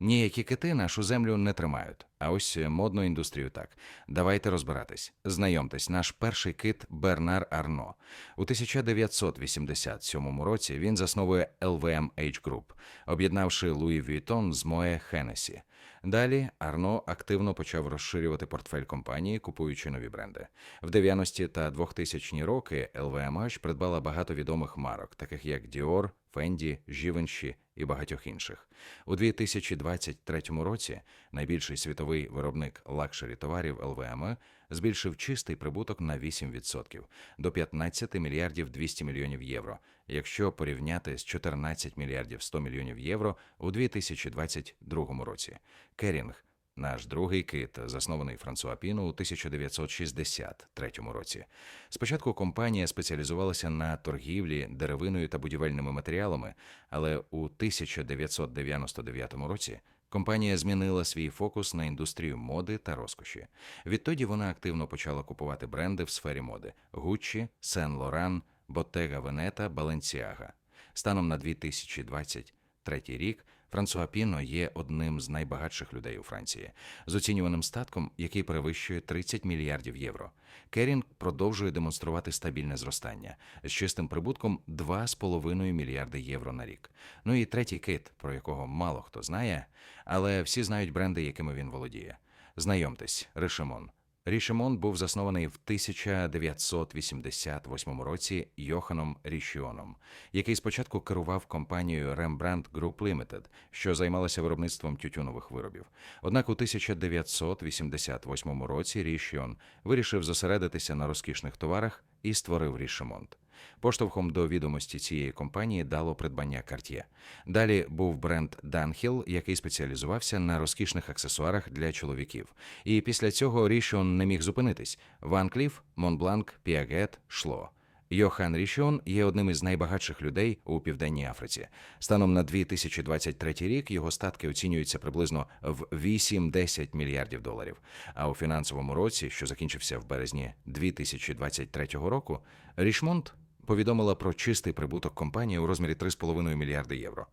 Ніякі кити нашу землю не тримають, а ось модну індустрію так. Давайте розбиратись. Знайомтесь, наш перший кит Бернар Арно. У 1987 році він засновує LVMH Group, об'єднавши Луї Vuitton з Moe Hennessy. Далі Арно активно почав розширювати портфель компанії, купуючи нові бренди. В 90-ті та 2000-ні роки LVMH придбала багато відомих марок, таких як Dior, Fendi, Givenchy і багатьох інших. У 2023 році найбільший світовий виробник лакшері товарів LVMH збільшив чистий прибуток на 8% до 15 мільярдів 200 мільйонів євро, якщо порівняти з 14 мільярдів 100 мільйонів євро у 2022 році. Керінг наш другий кит, заснований Франсуа Піно у 1963 році. Спочатку компанія спеціалізувалася на торгівлі деревиною та будівельними матеріалами, але у 1999 році компанія змінила свій фокус на індустрію моди та розкоші. Відтоді вона активно почала купувати бренди в сфері моди: Gucci, Сен Лоран, Bottega Veneta, Balenciaga. Станом на 2023 рік Франсуа Піно є одним з найбагатших людей у Франції, з оцінюваним статком, який перевищує 30 мільярдів євро. Керінг продовжує демонструвати стабільне зростання з чистим прибутком 2,5 мільярди євро на рік. Ну і третій кит, про якого мало хто знає, але всі знають бренди, якими він володіє. Знайомтесь, Ришемон. Рішемон був заснований в 1988 році Йоханом Рішіоном, який спочатку керував компанією Rembrandt Group Limited, що займалася виробництвом тютюнових виробів. Однак у 1988 році Рішіон вирішив зосередитися на розкішних товарах і створив Рішемонт. Поштовхом до відомості цієї компанії дало придбання Cartier. Далі був бренд Dunhill, який спеціалізувався на розкішних аксесуарах для чоловіків. І після цього Рішіон не міг зупинитись. Ван Кліф, Монбланк, Піагет, Шло. Йохан Рішіон є одним із найбагатших людей у Південній Африці. Станом на 2023 рік його статки оцінюються приблизно в 8-10 мільярдів доларів. А у фінансовому році, що закінчився в березні 2023 року, Рішмонд повідомила про чистий прибуток компанії у розмірі 3,5 мільярди євро.